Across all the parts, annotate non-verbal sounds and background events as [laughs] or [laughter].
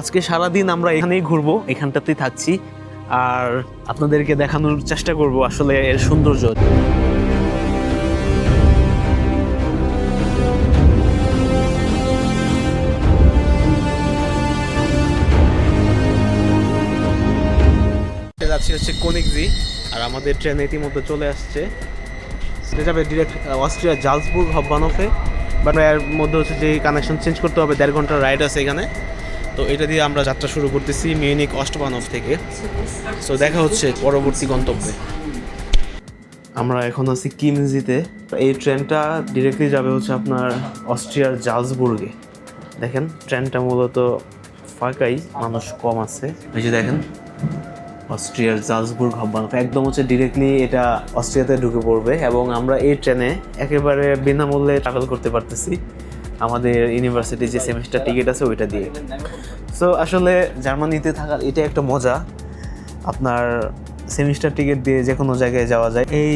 আজকে সারাদিন আমরা এখানেই ঘুরবো, এখানটাতেই থাকছি। আর আপনাদেরকে দেখানোর চেষ্টা করব আসলে এর সৌন্দর্য। যাচ্ছি হচ্ছে কোনিকজি, আর আমাদের ট্রেন ইতিমধ্যে চলে আসছে। সেটা যাবে ডিরেক্ট অস্ট্রিয়া জালসবুর্গ হব্বানফে। বাট এর মধ্যে হচ্ছে যে কানেকশন চেঞ্জ করতে হবে, দেড় ঘণ্টার রাইড আছে এখানে। তো এটা দিয়ে আমরা যাত্রা শুরু করতেছি মিউনিক অস্টবানফ থেকে। সো দেখা হচ্ছে পরবর্তী গন্তব্যে। আমরা এখন আছি কিমজিতে। এই ট্রেনটা ডিরেক্টলি যাবে হচ্ছে আপনার অস্ট্রিয়ার জালসবুর্গে। দেখেন, ট্রেনটা মূলত ফাঁকাই, মানুষ কম আছে। এই যে দেখেন, অস্ট্রিয়ার জালসবুর্গ হব্বানফ একদম হচ্ছে ডিরেক্টলি এটা অস্ট্রিয়াতে ঢুকে পড়বে এবং আমরা এই ট্রেনে একেবারে বিনামূল্যে ট্রাভেল করতে পারতেছি। আমাদের ইউনিভার্সিটি যে সেমিস্টার টিকিট আছে, ওইটা দিয়ে। সো আসলে জার্মানিতে থাকার এটা একটা মজা। আপনার সেমিস্টার টিকিট দিয়ে যে কোনো জায়গায় যাওয়া যায়। এই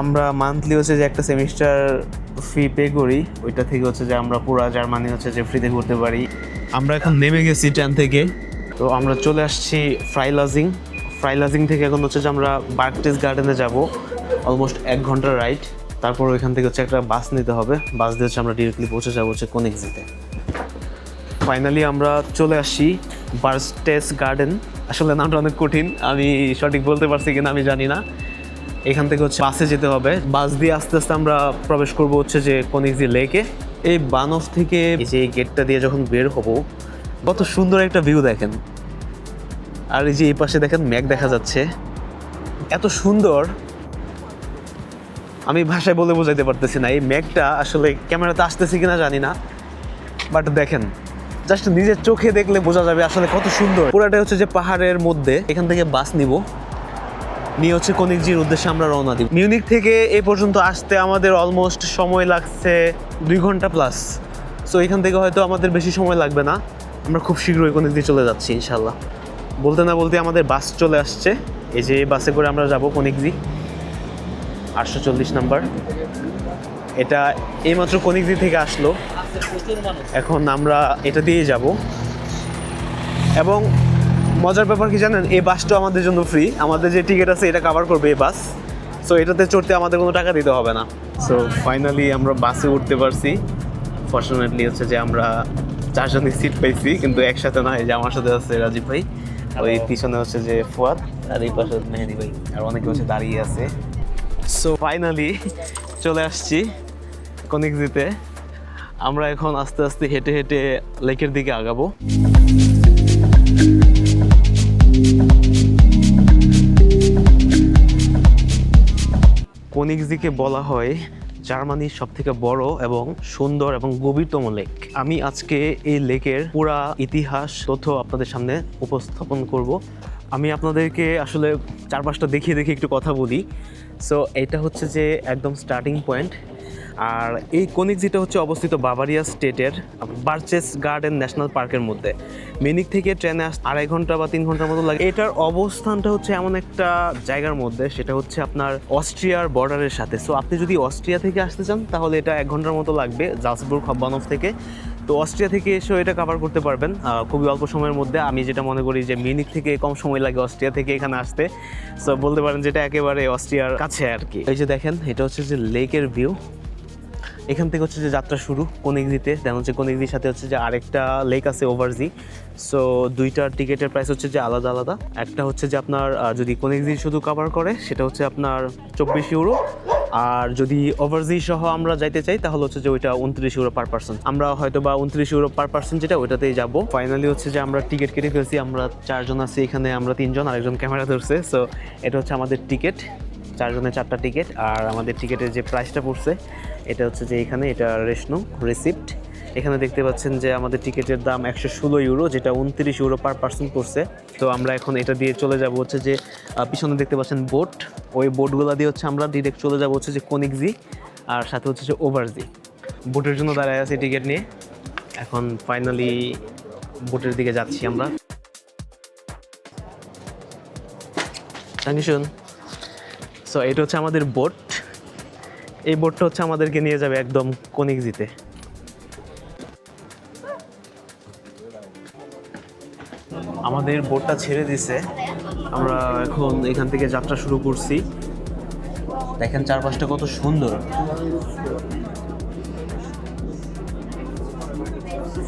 আমরা মান্থলি হচ্ছে যে একটা সেমিস্টার ফি পে করি। ওইটা থেকে হচ্ছে যে আমরা পুরো জার্মানি হচ্ছে যে ফ্রিতে ঘুরতে পারি। আমরা এখন নেমে গেছি ট্রেন থেকে। তো আমরা চলে আসছি ফ্রাইলাজিং ফ্রাইলাজিং থেকে এখন হচ্ছে যে আমরা বার্কটেস গার্ডেনে যাব। অলমোস্ট এক ঘণ্টার রাইড তারপর ওইখান থেকে হচ্ছে একটা বাস নিতে হবে। বাস দিয়ে হচ্ছে আমরা ডিরেক্টলি পৌঁছে যাব হচ্ছে কোনেক্সিতে ফাইনালি আমরা চলে আসি বার্স্টেস গার্ডেন আসলে নামটা অনেক কঠিন, আমি সঠিক বলতে পারছি কিনা আমি জানি না। এখান থেকে হচ্ছে বাসে যেতে হবে। বাস দিয়ে আস্তে আস্তে আমরা প্রবেশ করব হচ্ছে যে কনিকজি লেকে এই বানফ থেকে যে গেটটা দিয়ে যখন বের হব, কত সুন্দর একটা ভিউ দেখেন। আর এই যে এই পাশে দেখেন ম্যাগ দেখা যাচ্ছে। এত সুন্দর। আমি ভাষায় বলে বোঝাইতে পারতেছি না, এই ম্যাগটা আসলে ক্যামেরাতে আসতেছে কিনা জানি না বাট দেখেন জাস্ট নিজের চোখে দেখলে বোঝা যাবে আসলে কত সুন্দর। পুরাটা হচ্ছে যে পাহাড়ের মধ্যে, এখান থেকে বাস নিব, নিয়ে হচ্ছে কনিকজির উদ্দেশ্যে আমরা রওনা দিব। মিউনিক থেকে এই পর্যন্ত আসতে আমাদের অলমোস্ট সময় লাগছে দুই ঘণ্টা প্লাস সো এখান থেকে হয়তো আমাদের বেশি সময় লাগবে না। আমরা খুব শীঘ্রই কনিকজি চলে যাচ্ছি ইনশাল্লাহ বলতে না বলতে আমাদের বাস চলে আসছে, এই যে বাসে করে আমরা যাব কনিকজি। আটশো চল্লিশ নাম্বার। এটা এইমাত্র কনিকজি থেকে আসলো। এখন আমরা এটা দিয়ে যাব। এবং মজার ব্যাপার কি জানেন এই বাসটা আমাদের জন্য ফ্রি আমাদের যে টিকিট আছে এটা কভার করবে এই বাস। সো এটাতে চড়তে আমাদের কোনো টাকা দিতে হবে না। সো ফাইনালি আমরা বাসে উঠতে পারছি। ফর্চুনেটলি হচ্ছে যে আমরা চারজনই সিট পাইছি কিন্তু একসাথে না এই যে আমার সাথে আছে রাজীব ভাই। ওই পিছনে হচ্ছে যে ফুয়াদ আর এই পাশে মেহেদি ভাই। আর অনেকে হচ্ছে দাঁড়িয়ে আছে। সো ফাইনালি চলে আসছি কনিকজিতে। আমরা এখন আস্তে আস্তে হেঁটে হেঁটে লেকের দিকে আগাবো। কনিকজিকে বলা হয় জার্মানির সব থেকে বড় এবং সুন্দর এবং গভীরতম লেক। আমি আজকে এই লেকের পুরা ইতিহাস, তথ্য আপনাদের সামনে উপস্থাপন করব। আমি আপনাদেরকে আসলে চারপাশটা দেখিয়ে দেখে একটু কথা বলি। সো এটা হচ্ছে যে একদম স্টার্টিং পয়েন্ট আর এই কনিকজিটা হচ্ছে অবস্থিত বাভারিয়া স্টেটের, বার্চেস গার্ডেন ন্যাশনাল পার্কের মধ্যে। মিনিক থেকে ট্রেনে আস আড়াই ঘণ্টা বা তিন ঘণ্টার মতো লাগে। এটার অবস্থানটা হচ্ছে এমন একটা জায়গার মধ্যে, সেটা হচ্ছে আপনার অস্ট্রিয়ার বর্ডারের সাথে। সো আপনি যদি অস্ট্রিয়া থেকে আসতে চান, তাহলে এটা এক ঘণ্টার মতো লাগবে জালসবুর্গ হব্বানফ থেকে। তো অস্ট্রিয়া থেকে এসেও এটা কভার করতে পারবেন। খুবই অল্প সময়ের মধ্যে। আমি যেটা মনে করি যে মিনিক থেকে কম সময় লাগে অস্ট্রিয়া থেকে এখানে আসতে। সো বলতে পারেন যেটা একেবারে অস্ট্রিয়ার কাছে আর কি। এই যে দেখেন, এটা হচ্ছে যে লেকের ভিউ। এখান থেকে হচ্ছে যে যাত্রা শুরু কোনিগজিতে দেন হচ্ছে কোনিগজির সাথে হচ্ছে যে আরেকটা লেক আছে ওভারজি সো দুইটার টিকিটের প্রাইস হচ্ছে যে আলাদা আলাদা। একটা হচ্ছে যে আপনার যদি কোনিগজি শুধু কভার করে, সেটা হচ্ছে আপনার চব্বিশ ইউরো আর যদি ওভারজি সহ আমরা যাইতে চাই, তাহলে হচ্ছে যে ওইটা উনত্রিশ ইউরো পার পার্সন আমরা হয়তো বা উনত্রিশ ইউরো পার পার্সন যেটা, ওইটাতেই যাব। ফাইনালি হচ্ছে যে আমরা টিকিট কেটে ফেলছি, আমরা চারজন আছি, এখানে আমরা তিনজন, আরেকজন ক্যামেরা ধরছে। সো এটা হচ্ছে আমাদের টিকিট চারজনের চারটা টিকিট আর আমাদের টিকিটের যে প্রাইসটা পড়ছে, এটা হচ্ছে যে এখানে, এটা রেশনু রিসিপ্ট এখানে দেখতে পাচ্ছেন যে আমাদের টিকিটের দাম একশো ষোলো ইউরো, যেটা উনত্রিশ ইউরো পার পার্সন পড়ছে তো আমরা এখন এটা দিয়ে চলে যাব হচ্ছে যে পিছনে দেখতে পাচ্ছেন বোট। ওই বোটগুলো দিয়ে হচ্ছে আমরা ডিরেক্ট চলে যাব হচ্ছে যে কনিকজি আর সাথে হচ্ছে যে ওভারজি বোটের জন্য দাঁড়ায় আছি টিকিট নিয়ে। এখন ফাইনালি বোটের দিকে যাচ্ছি আমরা। শুন সো এটা হচ্ছে আমাদের বোট। এই বোটটা হচ্ছে আমাদেরকে নিয়ে যাবে একদম কনিকজিতে আমাদের বোটটা ছেড়ে দিছে। আমরা এখন এখান থেকে যাত্রা শুরু করছি। দেখেন চারপাশটা কত সুন্দর।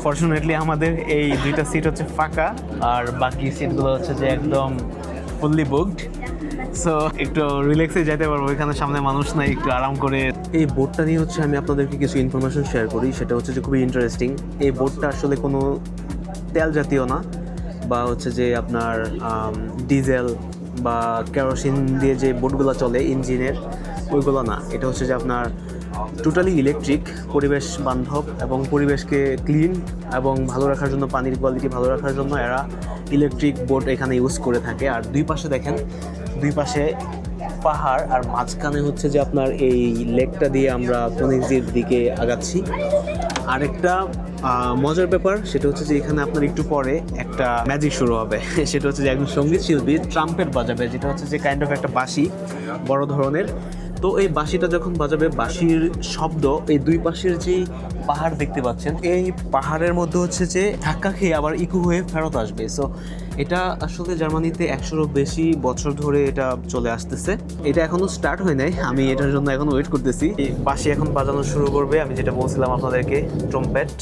ফর্চুনেটলি আমাদের এই দুইটা সিট হচ্ছে ফাঁকা, আর বাকি সিটগুলো হচ্ছে যে একদম ফুললি বুকড সো একটু রিল্যাক্সে যেতে পারব, এখানে সামনে মানুষ নাই, একটু আরাম করে। এই বোটটা নিয়ে হচ্ছে আমি আপনাদেরকে কিছু ইনফরমেশন শেয়ার করি, সেটা হচ্ছে যে খুবই ইন্টারেস্টিং এই বোটটা আসলে কোনো তেল জাতীয় না বা হচ্ছে যে আপনার ডিজেল বা কেরোসিন দিয়ে যে বোটগুলো চলে, ইঞ্জিনের, ওইগুলো না। এটা হচ্ছে যে আপনার টোটালি ইলেকট্রিক পরিবেশ বান্ধব এবং পরিবেশকে ক্লিন এবং ভালো রাখার জন্য, পানির কোয়ালিটি ভালো রাখার জন্য এরা ইলেকট্রিক বোট এখানে ইউজ করে থাকে। আর দুই পাশে দেখেন, দুই পাশে পাহাড় আর মাঝখানে হচ্ছে যে আপনার এই লেকটা দিয়ে আমরা কনিজির দিকে আগাচ্ছি। আরেকটা মজার ব্যাপার সেটা হচ্ছে যে এখানে আপনার একটু পরে একটা ম্যাজিক শুরু হবে। [laughs] সেটা হচ্ছে যে একজন সংগীত শিল্পী ট্রাম্পেট বাজাবে, যেটা হচ্ছে যে কাইন্ড অফ একটা বাঁশি, বড় ধরনের। তো এই বাঁশিটা যখন বাজাবে, বাঁশির শব্দ এই দুই পাশের যে পাহাড় দেখতে পাচ্ছেন, এই পাহাড়ের মধ্যে হচ্ছে যে ধাক্কা খেয়ে আবার ইকো হয়ে ফেরত আসবে। সো এটা আসলে জার্মানিতে একশোরও বেশি বছর ধরে এটা চলে আসতেছে। এটা এখনও স্টার্ট হয় নাই, আমি এটার জন্য এখন ওয়েট করতেছি। বাসি এখন বাজানো শুরু করবে, আমি যেটা বলছিলাম আপনাদেরকে ট্রম্পেট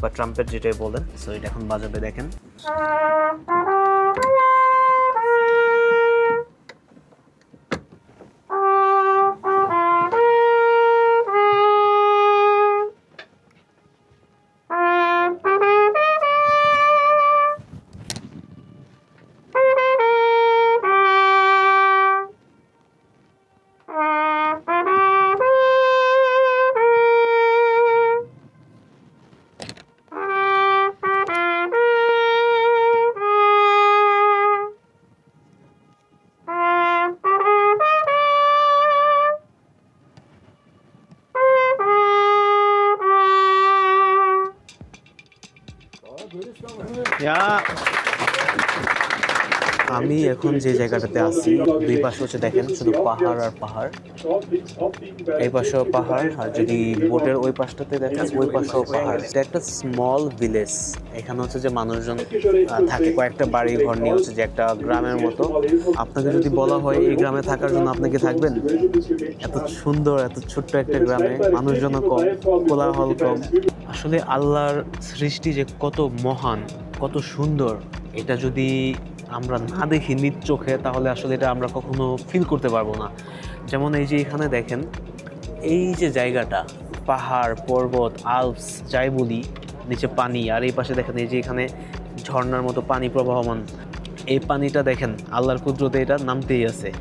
বা ট্রাম্পেট যেটাই বলেন সো এটা এখন বাজাবে দেখেন। আমি এখন যে জায়গাটাতে আছি, দুই পাশে হচ্ছে দেখেন শুধু পাহাড় আর পাহাড়। এই পাশেও পাহাড়, আর যদি বোটের ওই পাশটাতে দেখেন, ওই পাশেও পাহাড়। এটা একটা স্মল ভিলেজ এখানে হচ্ছে যে মানুষজন থাকে, কয়েকটা বাড়ি ঘর নিয়ে হচ্ছে যে একটা গ্রামের মতো। আপনাকে যদি বলা হয় এই গ্রামে থাকার জন্য আপনি কি থাকবেন? এত সুন্দর, এত ছোট্ট একটা গ্রামে, মানুষজনও কম, কোলাহল কম। আসলে আল্লাহর সৃষ্টি যে কত মহান, কত সুন্দর, এটা যদি আমরা না দেখি নিজ চোখে, তাহলে আসলে এটা আমরা কখনো ফিল করতে পারব না। যেমন এই যে এখানে দেখেন, এই যে জায়গাটা, পাহাড়, পর্বত, আলপস, যাই বলি, নিচে পানি, আর এই পাশে দেখেন এই যে এখানে ঝর্নার মতো পানি প্রবাহমান। এই পানিটা দেখেন, আল্লাহর কুদরতে এটা নামতেই আছে।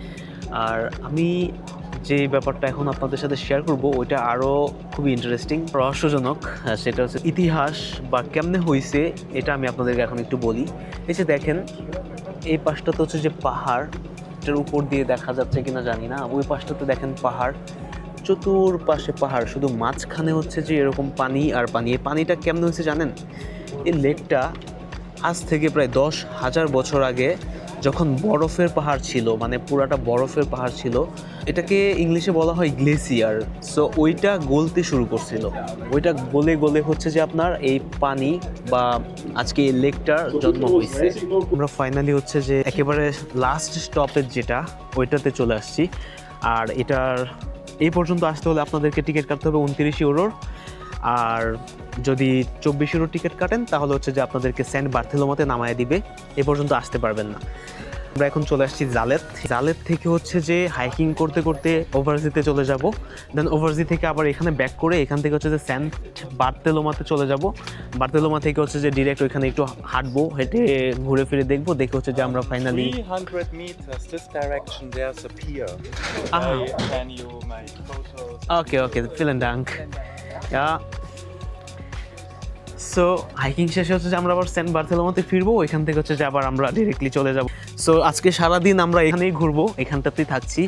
আর আমি যে ব্যাপারটা এখন আপনাদের সাথে শেয়ার করব, ওইটা আরও খুবই ইন্টারেস্টিং রহস্যজনক সেটা হচ্ছে ইতিহাস বা কেমনে হয়েছে এটা আমি আপনাদেরকে এখন একটু বলি। এই যে দেখেন, এই পাশটাতে হচ্ছে যে পাহাড়, এটার উপর দিয়ে দেখা যাচ্ছে কিনা জানি না, ওই পাশটাতে দেখেন পাহাড়। চতুর্পাশে পাহাড়, শুধু মাঝখানে হচ্ছে যে এরকম পানি আর পানি। এই পানিটা কেমনে হয়েছে জানেন? এই লেকটা আজ থেকে প্রায় দশ হাজার বছর আগে যখন বরফের পাহাড় ছিল মানে পুরাটা বরফের পাহাড় ছিল, এটাকে ইংলিশে বলা হয় গ্লেসিয়ার। সো ওইটা গলতে শুরু করছিল। ওইটা গলে গলে হচ্ছে যে আপনার এই পানি বা আজকে এই লেকটার জন্ম হয়েছে। আমরা ফাইনালি হচ্ছে যে একেবারে লাস্ট স্টপেজ যেটা, ওইটাতে চলে আসছি। আর এটার, এই পর্যন্ত আসতে হলে আপনাদেরকে টিকিট কাটতে হবে উনত্রিশ ইউরোর। আর যদি চব্বিশ ইউরো টিকিট কাটেন তাহলে হচ্ছে যে আপনাদেরকে সেন্ট বার্থেলোমাতে নামায় দিবে। এ পর্যন্ত আসতে পারবেন না। আমরা এখন চলে আসছি জালেত জালেত থেকে হচ্ছে যে হাইকিং করতে করতে ওভারজিতে চলে যাব। দেন ওভারজি থেকে আবার এখানে ব্যাক করে এখান থেকে হচ্ছে যে সেন্ট বার্তেলোমাতে চলে যাব। বার্তেলোমা থেকে হচ্ছে যে ডিরেক্ট ওইখানে একটু হাঁটবো হেঁটে ঘুরে ফিরে দেখব। দেখে হচ্ছে যে আমরা finally 300 meters this direction there's a pier. I can you my photos. Okay okay villain ডাঙ্ক সো হাইকিং শেষে হচ্ছে যে আমরা আবার সেন্ট বার্থেলোমাতে ফিরবো, ওইখান থেকে হচ্ছে যে আবার আমরা ডিরেক্টলি চলে যাব। সো আজকে সারাদিন আমরা এখানেই ঘুরবো, এখানটাতেই থাকছি।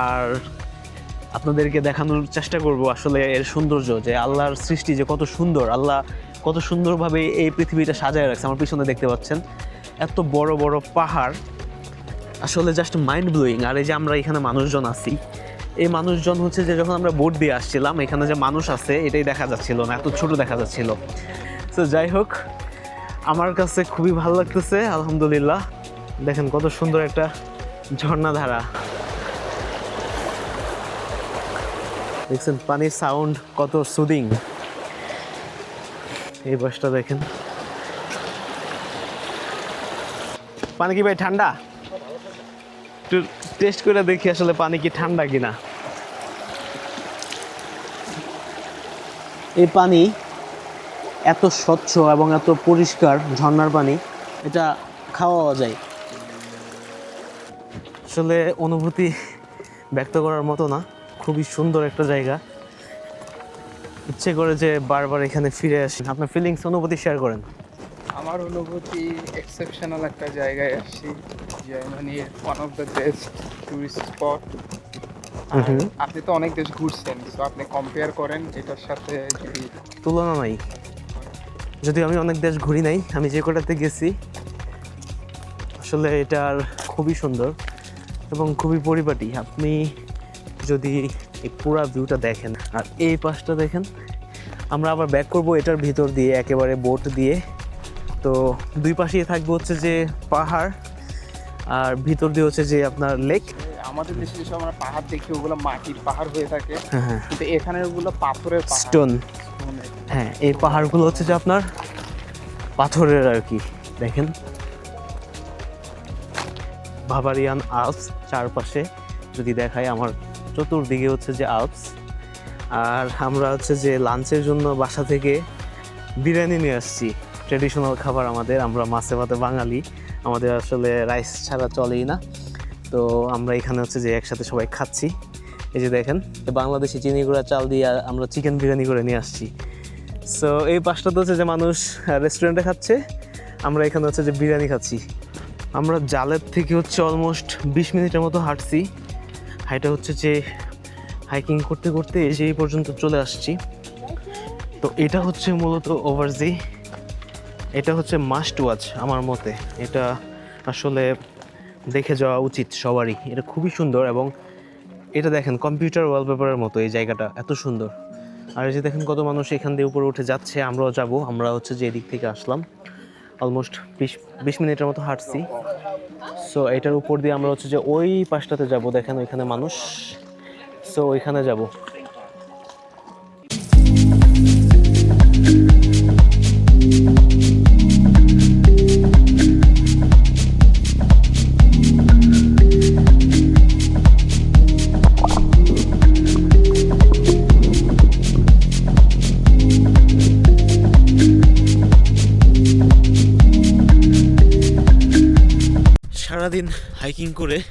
আর আপনাদেরকে দেখানোর চেষ্টা করব আসলে এর সৌন্দর্য, যে আল্লাহর সৃষ্টি যে কত সুন্দর, আল্লাহ কত সুন্দরভাবে এই পৃথিবীটা সাজায় রাখছে। আমার পিছনে দেখতে পাচ্ছেন, এত বড় বড় পাহাড়। আসলে জাস্ট মাইন্ড ব্লোয়িং আর এই যে আমরা এখানে মানুষজন আছি এই মানুষজন হচ্ছে যে যখন আমরা বোট দিয়ে আসছিলাম, এখানে যে মানুষ আছে, এটাই দেখা যাচ্ছিল না, এত ছোট দেখা যাচ্ছিল। তো যাই হোক, আমার কাছে খুবই ভালো লাগতেছে, আলহামদুলিল্লাহ। দেখেন কত সুন্দর একটা ঝর্ণাধারা। দেখছেন, পানির সাউন্ড কত সুদিং এই বাসটা দেখেন। পানি কি ভাই, ঠান্ডা? একটু টেস্ট করে দেখি আসলে পানি কি ঠান্ডা কিনা। এই পানি এত স্বচ্ছ এবং এত পরিষ্কার ঝর্ণার পানি এটা খাওয়া যায়। আসলে অনুভূতি ব্যক্ত করার মতো না খুবই সুন্দর একটা জায়গা। ইচ্ছে করে যে বারবার এখানে ফিরে আসি। আপনার ফিলিংস অনুভূতি শেয়ার করেন। আমার অনুভূতি এক্সেপশনাল একটা জায়গায় আসছি জার্মানির one of the best tourist spot আপনি তো অনেক দেশ ঘুরছেন তো আপনি কম্পেয়ার করেন এটার সাথে যদি তুলনা নাই। যদি আমি অনেক দেশ ঘুরি নাই আমি যে কটাতে গেছি আসলে এটার খুবই সুন্দর এবং খুবই পরিপাটি। আপনি যদি এই পুরা ভিউটা দেখেন আর এই পাশটা দেখেন আমরা আবার ব্যাক করব এটার ভিতর দিয়ে একেবারে বোট দিয়ে। তো দুই পাশেই থাকবে হচ্ছে যে পাহাড় আর ভিতর দিয়ে হচ্ছে যে আপনার লেক আমাদের দেশে যেসব আমরা পাহাড় দেখি ওগুলো মাটির পাহাড় হয়ে থাকে। হ্যাঁ হ্যাঁ। কিন্তু এখানে ওগুলো পাথরের স্টোন হ্যাঁ এই পাহাড়গুলো হচ্ছে যে আপনার পাথরের আর কি। দেখেন। বাভারিয়ান আলপস চারপাশে যদি দেখায় আমার চতুর্দিকে হচ্ছে যে আলপস। আর আমরা হচ্ছে যে লাঞ্চের জন্য বাসা থেকে বিরিয়ানি নিয়ে আসছি। ট্রেডিশনাল খাবার আমাদের আমরা মাছে ভাতে বাঙালি। আমাদের আসলে রাইস ছাড়া চলেই না। তো আমরা এখানে হচ্ছে যে একসাথে সবাই খাচ্ছি। এই যে দেখেন বাংলাদেশি চিনি গুঁড়া চাল দিয়ে আমরা চিকেন বিরিয়ানি করে নিয়ে আসছি। সো এই পাশটাতে হচ্ছে যে মানুষ রেস্টুরেন্টে খাচ্ছে। আমরা এখানে হচ্ছে যে বিরিয়ানি খাচ্ছি। আমরা জালের থেকে হচ্ছে অলমোস্ট বিশ মিনিটের মতো হাঁটছি। হাইটা হচ্ছে যে হাইকিং করতে করতে এসে এই পর্যন্ত চলে আসছি। তো এটা হচ্ছে মূলত ওভারজি এটা হচ্ছে মাস্ট ওয়াচ আমার মতে। এটা আসলে দেখে যাওয়া উচিত সবারই। এটা খুবই সুন্দর এবং এটা দেখেন কম্পিউটার ওয়ালপেপারের মতো এই জায়গাটা, এত সুন্দর। আর এই যে দেখেন কত মানুষ এখান দিয়ে উপরে উঠে যাচ্ছে, আমরাও যাব, আমরা হচ্ছে যে এদিক থেকে আসলাম। অলমোস্ট বিশ বিশ মিনিটের মতো হাঁটছি। সো এটার উপর দিয়ে আমরা হচ্ছে যে ওই পাশটাতে যাব, দেখেন ওইখানে মানুষ। সো ওইখানে যাব।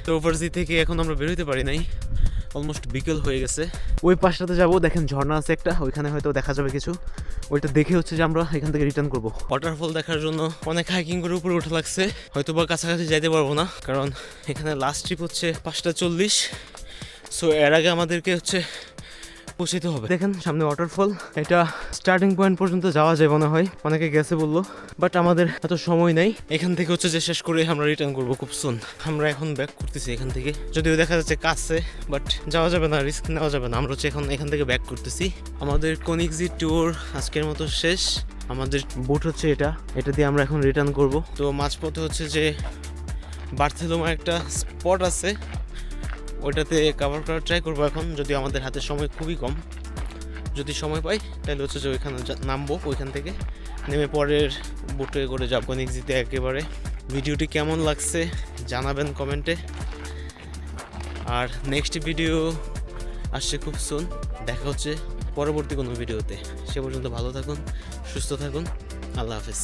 করে ওভারজি থেকে এখন আমরা বেরোতে পারি নাই। অলমোস্ট বিকেল হয়ে গেছে। ওই পাশটাতে যাব দেখেন ঝর্ণা আছে একটা ওইখানে হয়তো দেখা যাবে কিছু। ওইটা দেখে হচ্ছে যে আমরা এখান থেকে রিটার্ন করব। ওয়াটারফল দেখার জন্য অনেক হাইকিং করে উপরে উঠে লাগছে। হয়তো বা কাছাকাছি যাইতে পারব না কারণ এখানে লাস্ট ট্রিপ হচ্ছে পাঁচটা চল্লিশ। সো এর আগে আমাদেরকে হচ্ছে পৌঁছাতে হবে। দেখেন সামনে ওয়াটারফল এটা স্টার্টিং পয়েন্ট পর্যন্ত যাওয়া যায় মনে হয়। অনেকে গেছে বলল বাট আমাদের এত সময় নেই। এখান থেকে হচ্ছে যে শেষ করে আমরা রিটার্ন করব খুব সুন আমরা এখন ব্যাক করতেছি এখান থেকে। যদিও দেখা যাচ্ছে কাছে বাট যাওয়া যাবে না রিস্ক নেওয়া যাবে না। আমরা হচ্ছে এখন এখান থেকে ব্যাক করতেছি। আমাদের কনিকজি ট্যুর আজকের মতো শেষ। আমাদের বুট হচ্ছে এটা। এটা দিয়ে আমরা এখন রিটার্ন করব। তো মাঝপথে হচ্ছে যে বার্থেলোমা একটা স্পট আছে। ওইটাতে কভার করার ট্রাই করব এখন, যদি আমাদের হাতে সময় খুবই কম। যদি সময় পাই, তাহলে হচ্ছে যে ওইখানে নামবো ওইখান থেকে। নেমে পরের বোটে করে যাব নিক্সিতে একেবারে। ভিডিওটি কেমন লাগছে জানাবেন কমেন্টে আর নেক্সট ভিডিও আসছে খুব সুন দেখা হচ্ছে পরবর্তী কোনো ভিডিওতে সে পর্যন্ত ভালো থাকুন, সুস্থ থাকুন। আল্লাহ হাফেজ।